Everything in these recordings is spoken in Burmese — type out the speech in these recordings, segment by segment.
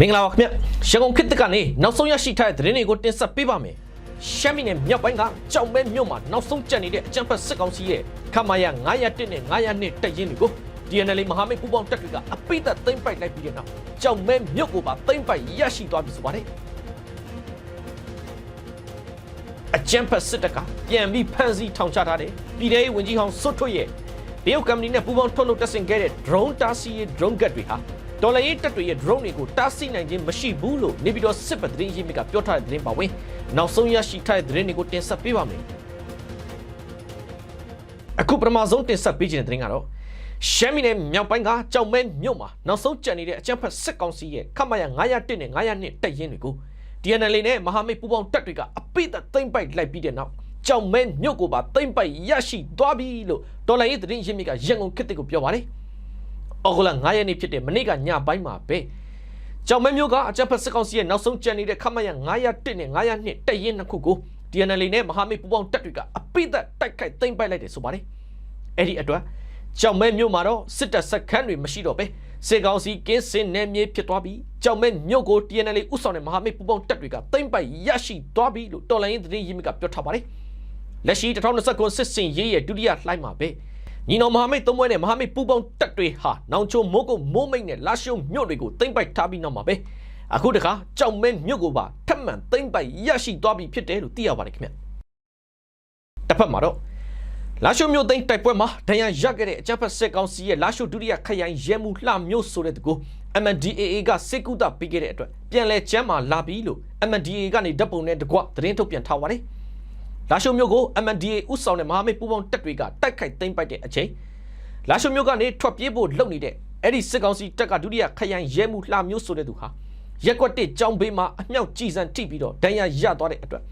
မင်္ဂလာပါခင်ဗျရန်ကုန်ခေတ်သစ်ကနေနောက်ဆုံးရရှိထားတဲ့သတင်းတွေကိုတင်ဆက်ပေးပါမယ်ရှမ်းပြည်နယ်မြောက်ပိုင်းကကြောင်မဲမြို့မှာနောက်ဆုံးကျန်နေတဲ့အကြမ်းဖက်စစ်ကောင်စီရဲ့ခမာယာ901နဲ့902တပ်ရင်းတွေကို DNL မဟာမိတ်ပူးပေါင်းတပ်တွေကအပိသက်သိမ်းပိုက်လိုက်ပြီးတဲ့နောက်ကြောင်မဲမြို့ကိုပါသိမ်းပိုက်ရရှိသွားပြီဆိုပါတယ်အကြမ်းဖက်စစ်တပ်ကပြန်ပြီးဖမ်းဆီးထောင်ချထားတယ်ပြည်ထောင်ဝင်ကြီးဟောင်းစွတ်ထွတ်ရဲ့တရုတ်ကမ္ပဏီနဲ့ပူးပေါင်းထုတ်လုပ်တပ်ဆင်ခဲ့တဲ့ drone တားဆီးရေး drone ကတ်တွေဟာ ဒေါ်လာရေးတပ်တွေရဲ့ drone တွေကိုတားဆီးနိုင်ခြင်းမရှိဘူးလို့နေပြည်တော်စစ်ပတ်သတင်းရင်းမြစ်ကပြောထားတဲ့သတင်းပါဝင်နောက်ဆုံးရရှိထားတဲ့သတင်းတွေကိုတင်ဆက်ပေးပါမယ်အခုပထမဆုံးတင်ဆက်ပေးခြင်းတဲ့သတင်းကတော့ရှမ်းပြည်နယ်မြောက်ပိုင်းကကြောင်မဲမြို့မှာနောက်ဆုံးကျန်နေတဲ့အကြမ်းဖက်စစ်ကောင်စီရဲ့ခမရ901နဲ့902တပ်ရင်းတွေကို DNL နဲ့မဟာမိတ်ပူးပေါင်းတပ်တွေကအပိသက်သိမ့်ပိုက်လိုက်ပြီးတဲ့နောက်ကြောင်မဲမြို့ကိုပါသိမ့်ပိုက်ရရှိသွားပြီလို့ဒေါ်လာရေးသတင်းရင်းမြစ်ကရန်ကုန်ခေတ်တစ်ကိုပြောပါတယ်။ အော်ဂလ9ရက်နေ့ဖြစ်တဲ့မနေ့ကညပိုင်းမှာပဲကြောင်မဲမြို့ကအကြမ်းဖက်စစ်ကောင်စီရဲ့နောက်ဆုံးကျန်နေတဲ့ခမရ901နဲ့902တပ်ရင်းနှစ်ခုကို DNL နဲ့မဟာမိတ်ပူးပေါင်းတပ်တွေကအပိသက်တိုက်ခိုက်သိမ့်ပိုက်လိုက်တယ်ဆိုပါတယ်။အဲ့ဒီအတွက်ကြောင်မဲမြို့မှာတော့စစ်တပ်စခန်းတွေမရှိတော့ပဲစေကောင်စီကင်းစင်နယ်မြေဖြစ်သွားပြီးကြောင်မဲမြို့ကို TNL ဥဆောင်တဲ့မဟာမိတ်ပူးပေါင်းတပ်တွေကတိမ့်ပိုက်ရရှိသွားပြီလို့တော်လိုင်းရေးသတင်းရင်းမြစ်ကပြောထားပါတယ်။လက်ရှိ2029စစ်စင်ရေးရဲ့ဒုတိယလှိုင်းမှာပဲ ညီနောင်မဟာမိတ်သုံးဘွဲနဲ့မဟာမိတ်ပူးပေါင်းတပ်တွေဟာနောင်ချိုမိုးကုတ်မိုးမိတ်နဲ့လာရှုံမြို့တွေကိုတိမ့်ပိုက်ထားပြီးနောက်မှာပဲအခုတခါကြောင်မဲမြို့ကိုပါထပ်မံတိမ့်ပိုက်ရရှိသွားပြီဖြစ်တယ်လို့သိရပါတယ်ခင်ဗျ။တစ်ဖက်မှာတော့လာရှိုမျိုးသိန်းတိုက်ပွဲမှာဒဏ်ရာရခဲ့တဲ့အကြမ်းဖက်စစ်ကောင်စီရဲ့လာရှိုဒုတိယခရိုင်ရဲမှုလှမျိုးဆိုတဲ့တကူ MNDAA ကစစ်ကူတာပေးခဲ့တဲ့အတွက်ပြန်လဲကျမ်းမာလာပြီလို့ MNDAA ကနေဓာတ်ပုံနဲ့တကွသတင်းထုတ်ပြန်ထားပါတယ်။ လာရှိုမျိုးကို MNDAA ဥဆောင်တဲ့မဟာမိတ်ပူးပေါင်းတပ်တွေကတိုက်ခိုက်သိမ်းပိုက်တဲ့အချိန်လာရှိုမျိုးကနေထွက်ပြေးဖို့လုပ်နေတဲ့အဲ့ဒီစစ်ကောင်စီတပ်ကဒုတိယခရိုင်ရဲမှုလှမျိုးဆိုတဲ့သူဟာရက်ကွက်တစ်ကြောင်းဘေးမှာအမြောက်ကြီးစံထိပြီးတော့ဒဏ်ရာရသွားတဲ့အတွက်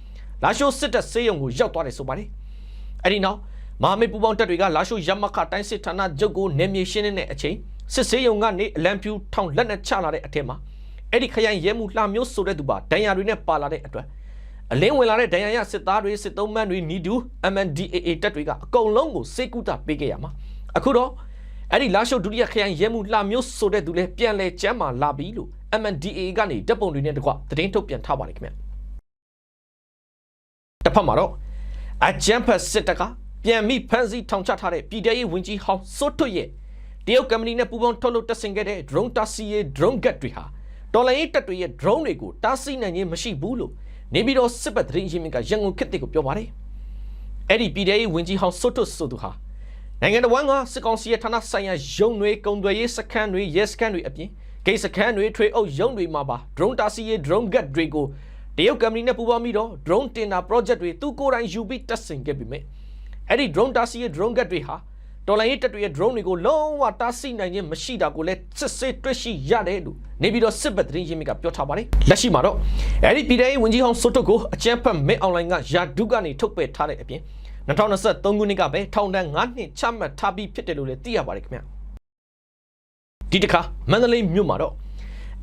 လာရှိုစစ်တပ်ဆေးရုံကိုရောက်သွားတယ်ဆိုပါတယ်။အဲ့ဒီနောက်မဟာမိတ်ပူပေါင်းတပ်တွေကလာရှိုရမခတိုင်းစစ်ဌာနချုပ်ကိုနေမြေရှင်းနေတဲ့အချိန်စစ်ဆေးရုံကနေအလံပြူထောင်လက်နဲ့ချလာတဲ့အထက်မှာအဲ့ဒီခရိုင်ရဲမှုလှမျိုးဆိုတဲ့သူပါဒဏ်ရာတွေနဲ့ပါလာတဲ့အတွက် အလင်းဝင်လာတဲ့ဒဏ်ရာရစစ်သားတွေစစ်သုံးမန်းတွေနီဒူ MNDAA တပ်တွေကအကုန်လုံးကိုစေကူတာပေးခဲ့ရမှာအခုတော့အဲ့ဒီလာရှိုဒုတိယခရိုင်ရဲမှုလှမျိုးဆိုတဲ့သူလည်းပြန်လဲကျမ်းမာလာပြီလို့ MNDAA ကနေတပ်ပုံတွေနဲ့တကွသတင်းထုတ်ပြန်ထားပါတယ်ခင်ဗျတစ်ဖက်မှာတော့အကြမ်းဖက်စစ်တပ်ကပြန်ပြီးဖမ်းဆီးထောင်ချထားတဲ့ပြည်ထရေးဝန်ကြီးဟောင်းစိုးထွတ်ရဲ့တရုတ်ကမ္ပဏီနဲ့ပူးပေါင်းထုတ်လုပ်တပ်ဆင်ခဲ့တဲ့ drone တာစီရဲ့ drone gat တွေဟာတော်လိုင်းရေးတပ်တွေရဲ့ drone တွေကိုတားဆီးနိုင်ခြင်းမရှိဘူးလို့ နေပြည်တော်စစ်ပတ်သတင်းရင်းမြစ်ကရန်ကုန်ခေတ်တွေကိုပြောပါတယ်။အဲ့ဒီပြည်ထရေးဝန်ကြီးဟောင်းစိုးထွတ်ဆိုသူဟာနိုင်ငံတော်ဝန်ကစစ်ကောင်စီရဲ့ဌာနဆိုင်ရာရုံးတွေကုန်သွယ်ရေးစခန်းတွေရဲစခန်းတွေအပြင်ဂိတ်စခန်းတွေထွေအုပ်ရုံးတွေမှာပါ drone တာစီရဲ့ drone gat တွေကိုတရုတ်ကမ္ပဏီနဲ့ပူးပေါင်းပြီးတော့ drone တင်တာ project တွေသူကိုယ်တိုင်ယူပြီးတက်ဆင်ခဲ့ပြီမဲ့အဲ့ဒီ drone တားဆီးရဲ့ drone ကတ်တွေဟာ တော်လိုင်းရေးတပ်တွေရဲ့ drone တွေကိုလုံးဝတားဆီးနိုင်ခြင်းမရှိတာကိုလည်းစစ်ဆေးတွေ့ရှိရတယ်လို့နေပြီးတော့စစ်ဘက်သတင်းရင်းမြစ်ကပြောထားပါတယ်လက်ရှိမှာတော့အဲ့ဒီပြည်ထောင်ဝင်ကြီးဟောင်းစိုးတုတ်ကိုအကြမ်းဖက်မင်းအွန်လိုင်းကယာဒုကနေထုတ်ပယ်ထားတဲ့အပြင်2023ခုနှစ်ကပဲထောင်ဒဏ်9နှစ်ချမှတ်ထားပြီးဖြစ်တယ်လို့လည်းသိရပါတယ်ခင်ဗျဒီတစ်ခါမန္တလေးမြို့မှာတော့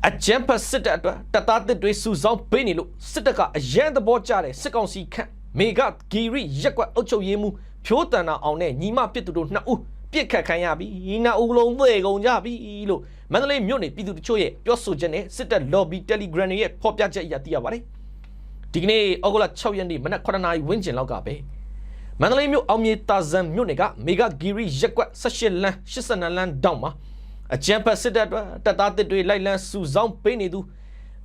အကြမ်းဖက်စစ်တပ်အတွက်တပ်သားတစ်တွေစုဆောင်းပေးနေလို့စစ်တပ်ကအရန်သဘောကျတဲ့စစ်ကောင်စီခန့်မေဂဂီရီရက်ကွက်အုပ်ချုပ်ရေးမှု ဖြိုးတန်နာအောင်နဲ့ညီမပစ်သူတို့နှစ်ဦးပြစ်ခတ်ခံရပြီနှစ်ဦးလုံးသေကုန်ကြပြီလို့မန္တလေးမြို့နယ်ပြည်သူတချို့ရဲ့ပြောဆိုချက်နဲ့စစ်တပ် lobby telegram တွေရဲ့ဖော်ပြချက်အရသိရပါတယ်ဒီကနေ့ဩဂုတ်လ6ရက်နေ့မနက်9:00နာရီဝန်းကျင်လောက်ကပဲမန္တလေးမြို့အောင်မြေတာဇန်မြို့နယ်ကမေဂဂီရီရက်ကွက်18လမ်း82လမ်းတောင်မှာအကြံဖက်စစ်တပ်အတွက်တပ်သားတစ်တွေလိုက်လံစုဆောင်းပေးနေသူ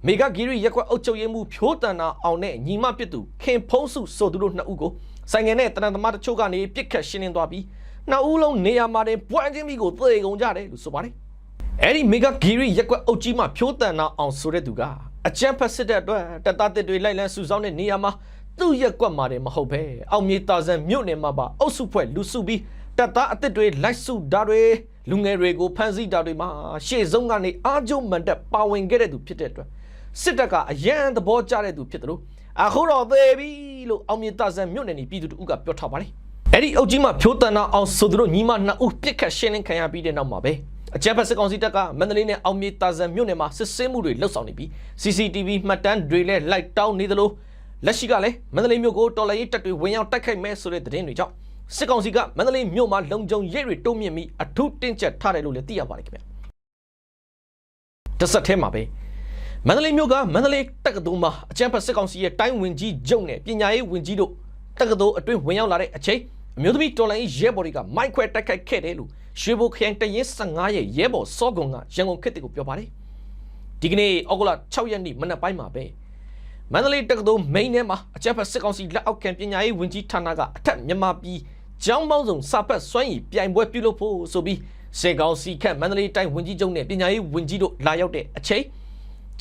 မေဂဂီရီရက်ကွက်အုပ်ချုပ်ရေးမှုဖြိုးတန်နာအောင်နဲ့ညီမပစ်သူခင်ဖုံးစုဆိုသူတို့နှစ်ဦးကို ဆိုင်ငယ်နဲ့တနန်သမားတချို့ကနေပြစ်ခတ်ရှင်းလင်းသွားပြီးနှစ်ဦးလုံးနေရာမှာတင်ပွန့်ချင်းမိကိုသေကုန်ကြတယ်လို့ဆိုပါတယ်အဲ့ဒီမေဂဂီရီရက်ကွက်အုပ်ကြီးမှဖြိုးတန်နာအောင်ဆိုတဲ့သူကအကြံဖက်စစ်တပ်အတွက်တပ်သားတစ်တွေလိုက်လံစုဆောင်းတဲ့နေရာမှာသူ့ရက်ကွက်မှာတယ်မဟုတ်ပဲအောင်မြေတာဇန်မြို့နယ်မှာပါအုပ်စုဖွဲ့လူစုပြီးတပ်သားအစ်စ်တွေလိုက်စုတာတွေလူငယ်တွေကိုဖမ်းဆီးတာတွေမှာရှေ့ဆုံးကနေအားကျုံမန်တက်ပါဝင်ခဲ့တဲ့သူဖြစ်တဲ့အတွက်စစ်တပ်ကအရန်သဘောကျတဲ့သူဖြစ်တယ်လို့ အခုတော့သေပြီလို့အောင်မြေတာဇန်မြို့နယ်နေပြည်သူတို့ကပြောထားပါတယ်အဲ့ဒီအုပ်ကြီးမှဖြိုးတန်နာအောင်ဆိုသူတို့ညီမနှစ်ဦးပြစ်ခတ်ရှင်းလင်းခံရပြီးတဲ့နောက်မှာပဲအကြမ်းဖက်စစ်ကောင်စီတပ်ကမန္တလေးနဲ့အောင်မြေတာဇန်မြို့နယ်မှာစစ်ဆေးမှုတွေလှုပ်ဆောင်နေပြီး CCTV မှတ်တမ်းတွေလည်းလိုက်တောင်းနေသလိုလက်ရှိကလည်းမန္တလေးမြို့ကိုတော်လှန်ရေးတပ်တွေဝင်ရောက်တိုက်ခိုက်မဲဆိုတဲ့သတင်းတွေကြောင့်စစ်ကောင်စီကမန္တလေးမြို့မှာလုံခြုံရေးတွေတိုးမြင့်ပြီးအထူးတင်းကျပ်ထားတယ်လို့လည်းသိရပါတယ်ခင်ဗျာတစ်ဆက်ထဲမှာပဲ မန္တလေးမြို့ကမန္တလေးတက္ကသိုလ်မှာအကြံဖတ်စစ်ကောင်စီရဲ့တိုင်းဝင်ကြီးကျုံနဲ့ပညာရေးဝင်ကြီးတို့တက္ကသိုလ်အတွင်းဝင်ရောက်လာတဲ့အချိန်အမျိုးသမီးတော်လိုင်းရဲဘော်တွေကမိုက်ခွဲတိုက်ခိုက်ခဲ့တယ်လို့ရွှေဘိုခရိုင်တရင်15ရဲ့ရဲဘော်စောကွန်ကရန်ကုန်ခေတ်ကိုပြောပါတယ်ဒီကနေ့ဩဂုတ်လ6ရက်နေ့မနက်ပိုင်းမှာပဲမန္တလေးတက္ကသိုလ်မိန်းထဲမှာအကြံဖတ်စစ်ကောင်စီလက်အောက်ခံပညာရေးဝင်ကြီးဌာနကအထက်မြန်မာပြည်ကျောင်းပေါင်းစုံစာဖတ်စွမ်းရည်ပြိုင်ပွဲပြုလုပ်ဖို့ဆိုပြီးစေကောင်စီခန့်မန္တလေးတိုင်းဝင်ကြီးချုပ်နဲ့ပညာရေးဝင်ကြီးတို့လာရောက်တဲ့အချိန်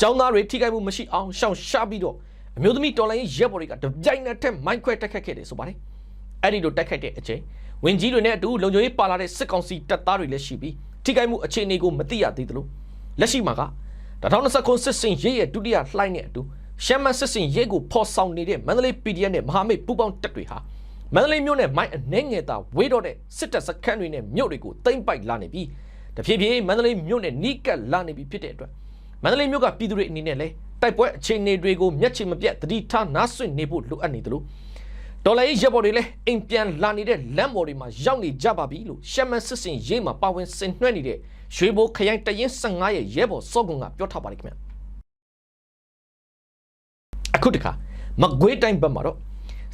ကျောင်းသားတွေထိခိုက်မှုမရှိအောင်ရှောင်ရှားပြီးတော့အမျိုးသမီးတော်လိုင်းရဲဘော်တွေကတပြိုင်နက်တည်းမိုင်းခွဲတိုက်ခတ်ခဲ့တယ်ဆိုပါတယ်။အဲ့ဒီလိုတိုက်ခိုက်တဲ့အချိန်ဝင်ကြီးတွေနဲ့အတူလုံခြုံရေးပါလာတဲ့စစ်ကောင်စီတပ်သားတွေလည်းရှိပြီးထိခိုက်မှုအခြေအနေကိုမသိရသေးသလိုလက်ရှိမှာက2029စစ်စင်ရေးရဲ့ဒုတိယလှိုင်းနဲ့အတူရှမ်းမစစ်စင်ရေးကိုဖော်ဆောင်နေတဲ့မန္တလေး PDF နဲ့မဟာမိတ်ပူးပေါင်းတပ်တွေဟာမန္တလေးမြို့နဲ့မိုင်းအနေငယ်သာဝေးတော့တဲ့စစ်တပ်စခန်းတွေနဲ့မြို့တွေကိုတိမ့်ပိုက်လာနေပြီးတဖြည်းဖြည်းမန္တလေးမြို့နဲ့နီးကပ်လာနေပြီဖြစ်တဲ့အတွက် မန္တလေးမြို့ကပြည်သူတွေအနေနဲ့လည်းတိုက်ပွဲအခြေအနေတွေကိုမျက်ခြေမပြတ်သတိထားနားဆွင့်နေဖို့လိုအပ်နေတယ်လို့ဒေါ်လာရေးရပ်ပေါ်တွေလည်းအိမ်ပြန်လာနေတဲ့လမ်းပေါ်တွေမှာရောက်နေကြပါပြီလို့ရှမ်းမစစ်စင်ရေးမှာပါဝင်ဆင်နွှဲနေတဲ့ရွှေဘိုခရိုင်တရင်15ရဲ့ရဲဘော်စောကွန်ကပြောထားပါတယ်ခင်ဗျအခုတခါမကွေးတိုင်းဘက်မှာတော့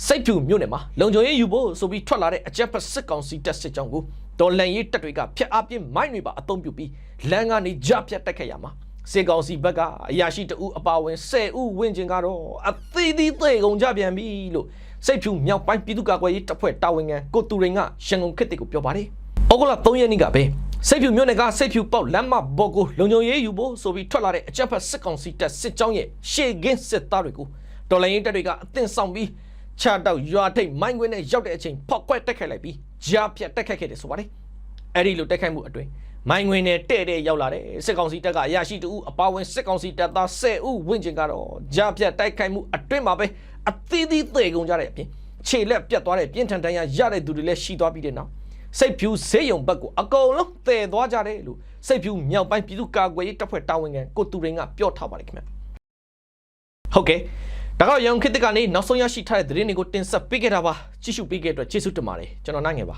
စိတ်ဖြူမြို့နယ်မှာလုံခြုံရေးယူဖို့ဆိုပြီးထွက်လာတဲ့အကြက်ဖက်စစ်ကောင်စီတပ်စစ်ကြောင်းကိုဒေါ်လန်ရေးတပ်တွေကဖျက်အပြင်းမိုင်းတွေပါအုံပြုပြီးလမ်းကနေကြပြတ်တက်ခဲ့ရမှာ စေကောင်စီဘက်ကအရာရှိတအုပ်အပါဝင်10ဦးဝန်းကျင်ကတော့အသီးသီးသေကုန်ကြပြန်ပြီလို့စိတ်ဖြူမြောက်ပိုင်းပြည်သူ့ကာကွယ်ရေးတပ်ဖွဲ့တာဝန်ခံကိုတူရင်ကရန်ကုန်ခေတ်တွေကိုပြောပါတယ်။ဩဂုတ်လ3ရက်နေ့ကပဲစိတ်ဖြူမြို့နယ်ကစိတ်ဖြူပေါက်လမ်းမဘော်ကိုလုံခြုံရေးယူဖို့ဆိုပြီးထွက်လာတဲ့အကြက်ဖက်စစ်ကောင်စီတပ်စစ်ကြောင်းရဲ့ရှေ့ကင်းစစ်သားတွေကိုတော်လိုင်းရေးတပ်တွေကအသင့်ဆောင်ပြီးချတောက်ရွာထိတ်မိုင်းခွင်းနဲ့ရောက်တဲ့အချိန်ဖောက်ခွဲတက်ခိုက်လိုက်ပြီးကြားပြတ်တက်ခိုက်ခဲ့တယ်ဆိုပါတယ်။အဲ့ဒီလိုတက်ခိုက်မှုအတွင်း မိုင်းငွေနဲ့တဲ့တဲ့ရောက်လာတဲ့စစ်ကောင်စီတပ်ကအရာရှိတူအပါဝင်စစ်ကောင်စီတပ်သား10ဦးဝင့်ကျင်ကတော့ကြားပြတ်တိုက်ခိုက်မှုအတွင်းမှာပဲအသီးသီးသေကုန်ကြတဲ့အပြင်ခြေလက်ပြတ်သွားတဲ့ပြင်းထန်တန်ရာရတဲ့သူတွေလည်းရှိသွားပြီးတဲ့နောက်စိတ်ဖြူဈေးရုံဘက်ကိုအကုန်လုံးသေသွားကြတယ်လို့စိတ်ဖြူမြောက်ပိုင်းပြည်သူ့ကာကွယ်ရေးတပ်ဖွဲ့တာဝန်ခံကိုတူရင်ကပြောထားပါတယ်ခင်ဗျဟုတ်ကဲ့ဒါကတော့ရန်ခေတ်တကနေနောက်ဆုံးရရှိထားတဲ့သတင်းတွေကိုတင်ဆက်ပေးခဲ့တာပါကြည့်ရှုပေးခဲ့တဲ့အတွက်ကျေးဇူးတင်ပါတယ်ကျွန်တော်နိုင်ငယ်ပါ